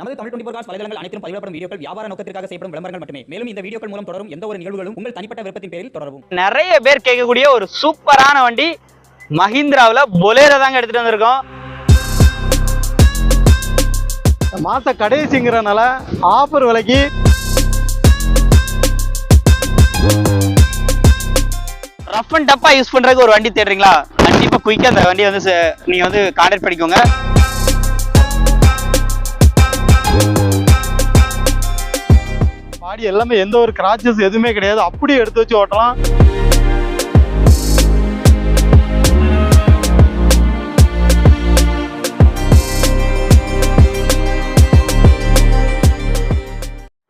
நமது Tamil twenty cos வலைதளங்கள் அனைத்தும் பதிவிடப்படும் வீடியோக்கள் வியாபார நோக்கத்திற்காக செய்யப்படும் விளம்பரங்கள் மட்டுமே. மேலும் இந்த வீடியோக்கள் மூலம் தொடரும் எந்த ஒரு நிகழ்வுகளும் உங்கள் தனிப்பட்ட விருப்பத்தின் பேரில் தொடரவும். நிறைய பேர் கேட்கக்கூடிய ஒரு சூப்பரான வண்டி மஹிந்திராவில் பொலேரோ தாங்க எடுத்துட்டு வந்திருக்கோம். மாச கடைசிங்கிறனால ஆஃபர் விலைக்கு ரஃப் அண்ட் டப்பா யூஸ் பண்றதுக்கு ஒரு வண்டி தேடுறீங்களா? கண்டிப்பா குயிக்கா அந்த வண்டியை வந்து நீங்க வந்து கான்டாக்ட் பண்ணிக்கோங்க. பாடி எல்லாமே எந்த ஒரு கிராச்சஸ் எதுவுமே கிடையாது. அப்படியே எடுத்து வச்சு ஓட்டலாம்.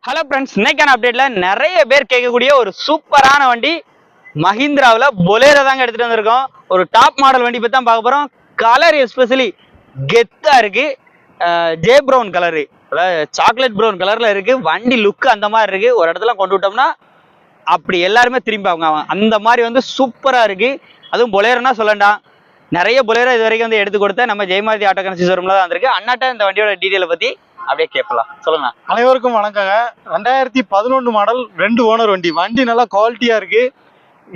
ஹலோ ஃப்ரெண்ட்ஸ் இன்னைக்கான அப்டேட்ல நிறைய பேர் கேட்கக்கூடிய ஒரு சூப்பரான வண்டி மஹிந்திராவில் பொலேரோ தாங்க எடுத்துட்டு வந்திருக்கோம். ஒரு டாப் மாடல் வண்டி பற்றி தான் பார்க்க போகிறோம் கலர் எஸ்பெஷலி கெத்தாக இருக்குது ஜே ப்ரௌன் கலரு சாக்லேட் ப்ரௌன் கலர்ல இருக்கு வண்டி லுக்கு அந்த மாதிரி இருக்கு. ஒரு இடத்துல கொண்டு விட்டோம்னா அப்படி எல்லாருமே திரும்பி அவங்க அவங்க அந்த மாதிரி வந்து சூப்பரா இருக்கு. அதுவும் பொலேரோனா சொல்லண்டாம் நிறைய பொலேரோ இது வரைக்கும் வந்து எடுத்து கொடுத்த நம்ம ஜெயமாதி ஆட்டோ கன்சி ஷோரூம்ல தான் வந்திருக்கு. அண்ணாட்ட இந்த வண்டியோட டீட்டெயிலை பத்தி அப்படியே கேட்கலாம் சொல்லுங்க. அனைவருக்கும் வணக்கங்க. ரெண்டாயிரத்தி பதினொன்று மாடல் ரெண்டு ஓனர் வண்டி. வண்டி நல்லா குவாலிட்டியா இருக்கு.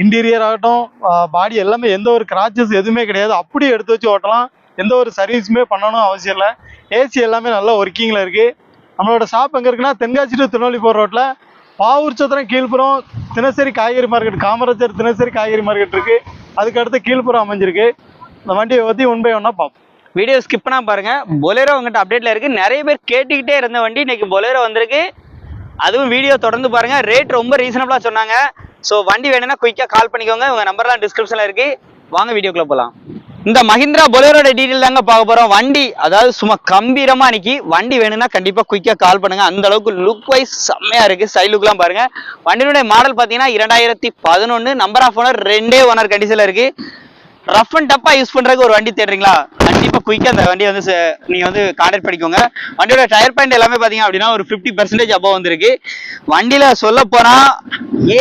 இன்டீரியர் ஆகட்டும் பாடி எல்லாமே எந்த ஒரு கிராச்சஸ் எதுவுமே கிடையாது. அப்படியே எடுத்து வச்சு ஓட்டலாம். எந்த ஒரு சர்வீஸுமே பண்ணணும் அவசியம் இல்லை. ஏசி எல்லாமே நல்லா ஒர்க்கிங்கில் இருக்குது நம்மளோட ஷாப் எங்கே இருக்குன்னா தென்காசி டு திருநெல்வேலி போகிற ரோட்டில் பாவூர் சத்திரம் கீழ்ப்புறம் தினசரி காய்கறி மார்க்கெட் காமராஜர் தினசரி காய்கறி மார்க்கெட் இருக்குது அதுக்கு அடுத்து கீழ்ப்புறம் அமைஞ்சிருக்கு. இந்த வண்டியை பற்றி ஒன் பை ஒன்னாக பார்ப்போம். வீடியோ ஸ்கிப் பண்ணா பாருங்கள் பொலேரோ உங்ககிட்ட அப்டேட்டில் இருக்குது நிறைய பேர் கேட்டுக்கிட்டே இருந்த வண்டி இன்றைக்கி பொலேரோ வந்திருக்கு. அதுவும் வீடியோ தொடர்ந்து பாருங்கள் ரேட் ரொம்ப ரீசனபிளாக சொன்னாங்க. ஸோ வண்டி வேணும்னா குயிக்காக கால் பண்ணிக்கோங்க. உங்கள் நம்பர்லாம் டிஸ்கிரிப்ஷனில் இருக்குது வாங்க வீடியோக்குள்ளே போகலாம் இந்த மஹிந்திரா பொலேரோட டீட்டெயில் தாங்க பார்க்க போறோம். வண்டி அதாவது சும்மா கம்பீரமா நிக்கி வண்டி வேணும்னா கண்டிப்பா குயிக்கா கால் பண்ணுங்க. அந்த அளவுக்கு லுக் வைஸ் செம்மையா இருக்கு. ஸ்டைல் லுக்லாம் பாருங்க. வண்டியினுடைய மாடல் பாத்தீங்கன்னா இரண்டாயிரத்தி பதினொன்னு நம்பர் ஆஃப் ஓனர் ரெண்டே ஓனர் கண்டிஷன்ல இருக்கு. ரஃப் அண்ட் டப்பா யூஸ் பண்றதுக்கு ஒரு வண்டி தேடுறீங்களா? கண்டிப்பா குயிக்கா அந்த வண்டியை வந்து நீங்க வந்து கான்டாக்ட் பண்ணிக்கோங்க. வண்டியோட டயர் பாயிண்ட் எல்லாமே பார்த்தீங்க அப்படின்னா ஒரு 50% பர்சன்டேஜ் அப்போ வந்திருக்கு. வண்டியில சொல்ல போனா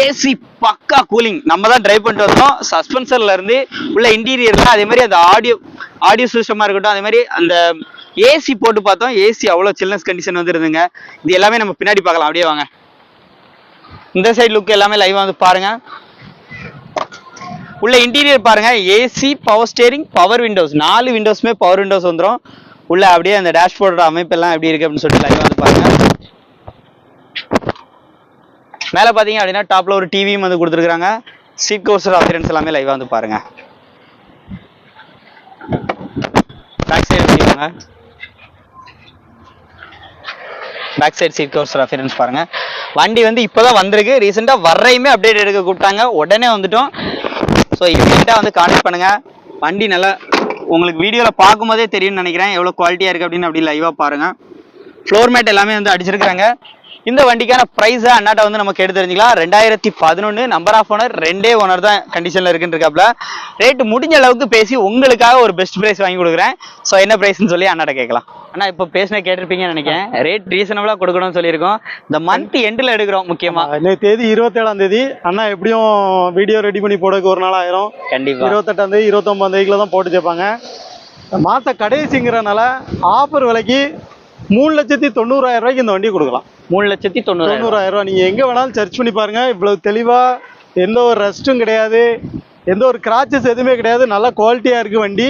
ஏசி பக்கா கூலிங் நம்ம தான் டிரைவ் பண்ணிட்டு வந்தோம். சஸ்பென்சர்ல இருந்து உள்ள இன்டீரியர்ல அதே மாதிரி அந்த ஆடியோ ஆடியோ சிஸ்டமா இருக்கட்டும் அதே மாதிரி அந்த ஏசி போட்டு பார்த்தோம். ஏசி அவ்வளோ சில்னஸ் கண்டிஷன் வந்து இருந்துங்க. இது எல்லாமே நம்ம பின்னாடி பார்க்கலாம். அப்படியே வாங்க. இந்த சைடு லுக் எல்லாமே லைவாக வந்து பாருங்க. உள்ள இன்டீரியர் பாருங்க AC power steering power windows நாலு விண்டோஸ்மே பவர் விண்டோஸ் வந்துடும் உள்ள அப்படியே அந்த டேஷ்போர்டோட அமைப்பெல்லாம் எப்படி இருக்கு அப்படின்னு சொல்லிட்டு லைவ் வந்து பாருங்க. மேல பாத்தீங்க அப்படின்னா டாப்ல ஒரு டிவியும் வந்து கொடுத்துருக்காங்க சீட் கோர்சர் அப்பியரன்ஸ் எல்லாமே லைவ் வந்து பாருங்க. பேக் சைடு பண்ணிக்கோங்க back side seat coaster reference பாருங்க. வண்டி வந்து இப்போதான் வந்திருக்கு. ரீசெண்டாக வர்றையுமே அப்டேட் எடுக்க கூப்பிட்டாங்க. உடனே வந்துட்டோம். ஸோ இமீடியட்டாக வந்து கான்டெக்ட் பண்ணுங்க. வண்டி நல்லா உங்களுக்கு வீடியோவில் பார்க்கும்போதே தெரியும்னு நினைக்கிறேன். எவ்வளோ குவாலிட்டியாக இருக்குது அப்படின்னு அப்படி லைவாக பாருங்க. ஃப்ளோர் மேட் எல்லாமே வந்து அடிச்சிருக்காங்க இந்த வண்டிக்கான ப்ரைஸை அண்ணாட்ட வந்து நம்ம கேட்டு தெரிஞ்சுக்கலாம். ரெண்டாயிரத்தி பதினொன்று நம்பர் ஆஃப் ஓனர் ரெண்டே ஓனர் தான் கண்டிஷனில் இருக்குன்னு இருக்காப்ல. ரேட் முடிஞ்ச அளவுக்கு பேசி உங்களுக்காக ஒரு பெஸ்ட் ப்ரைஸ் வாங்கி கொடுக்குறேன். ஸோ என்ன ப்ரைஸ்னு சொல்லி அண்ணாட்ட கேட்கலாம். அண்ணா இப்போ பேசின கேட்டிருப்பீங்கன்னு நினைக்கிறேன். ரேட் ரீசனபிளாக கொடுக்கணும்னு சொல்லியிருக்கோம். இந்த மந்த் எண்டில் எடுக்கிறோம் முக்கியமாக இன்னைக்கு தேதி இருபத்தேழாம் தேதி. அண்ணா எப்படியும் வீடியோ ரெடி பண்ணி போடக்கு ஒரு நாள் ஆயிரும். கண்டிப்பாக இருபத்தெட்டாம் தேதி இருபத்தொம்பதாம் தேதிக்குள்ள தான் போட்டு சேர்ப்பாங்க. மாச கடைசிங்கிறனால ஆஃபர் விலைக்கு மூணு லட்சத்தி தொண்ணூறாயிரம் ரூபாய்க்கு இந்த வண்டி கொடுக்கலாம். மூணு லட்சத்தி தொண்ணூறு தொண்ணூறாயிரம் ரூபா நீங்க எங்க வேணாலும் சர்ச் பண்ணி பாருங்க. இவ்வளவு தெளிவா எந்த ஒரு ரெஸ்ட்டும் கிடையாது. எந்த ஒரு கிராச்சஸ் எதுவுமே கிடையாது. நல்லா குவாலிட்டியா இருக்கு வண்டி.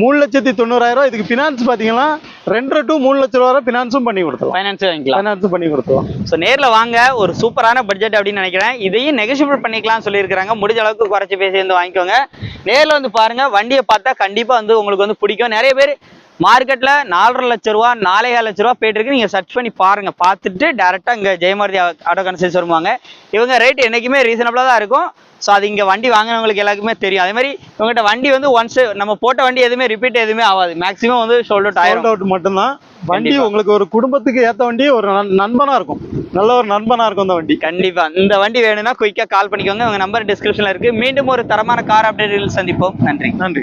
மூணு லட்சத்தி தொண்ணூறாயிரம் ரூபா இதுக்கு ஃபினான்ஸ் பாத்தீங்கன்னா ரெண்டரை டு மூணு லட்ச ரூபா வரை ஃபினான்ஸும் பண்ணி கொடுத்துலாம் ஃபைனான்ஸ் வாங்கிக்கலாம். ஃபினான்ஸும் பண்ணி கொடுத்துலாம் ஸோ நேரில் வாங்க ஒரு சூப்பரான பட்ஜெட் அப்படின்னு நினைக்கிறேன். இதையும் நெகோஷியபிள் பண்ணிக்கலாம்னு சொல்லியிருக்காங்க முடிஞ்ச அளவுக்கு குறைச்சி பேசி வந்து வாங்கிக்கோங்க. நேரில் வந்து பாருங்க வண்டியை பார்த்தா கண்டிப்பாக வந்து உங்களுக்கு வந்து பிடிக்கும். நிறைய பேர் மார்க்கெட்டில் நாலரை லட்ச ரூபா நாலேகால் லட்ச ரூபா போயிட்டு இருக்கு. நீங்கள் சர்ச் பண்ணி பாருங்க. பார்த்துட்டு டேரெக்டாக இங்கே ஜெயமாரதி ஆட்டோ கன்சல்ஸ் வருவாங்க. இவங்க ரேட் என்றைக்குமே ரீசனபிளாக தான் இருக்கும். ஸோ அது இங்கே வண்டி வாங்கினவங்களுக்கு எல்லாருக்குமே தெரியும். அதே மாதிரி இவங்ககிட்ட வண்டி வந்து ஒன்ஸ் நம்ம போட்ட வண்டி எதுவுமே ரிப்பீட் எதுவுமே ஆகாது. மேக்ஸிமம் வந்து ஷோல்டர் சோல்ட் ஆயிரும். அவுட் மட்டும்தான். வண்டி. உங்களுக்கு ஒரு குடும்பத்துக்கு ஏத்த வண்டி ஒரு நண்- நண்பனா இருக்கும். நல்ல ஒரு நண்பனா இருக்கும் இந்த வண்டி. கண்டிப்பா. இந்த வண்டி வேணும்னா குயிக்கா கால் பண்ணிக்கோங்க. உங்க நம்பர் டிஸ்கிரிப்ஷன்ல இருக்கு. மீண்டும் ஒரு தரமான கார் அப்டேட்டில் சந்திப்போம். நன்றி. நன்றி.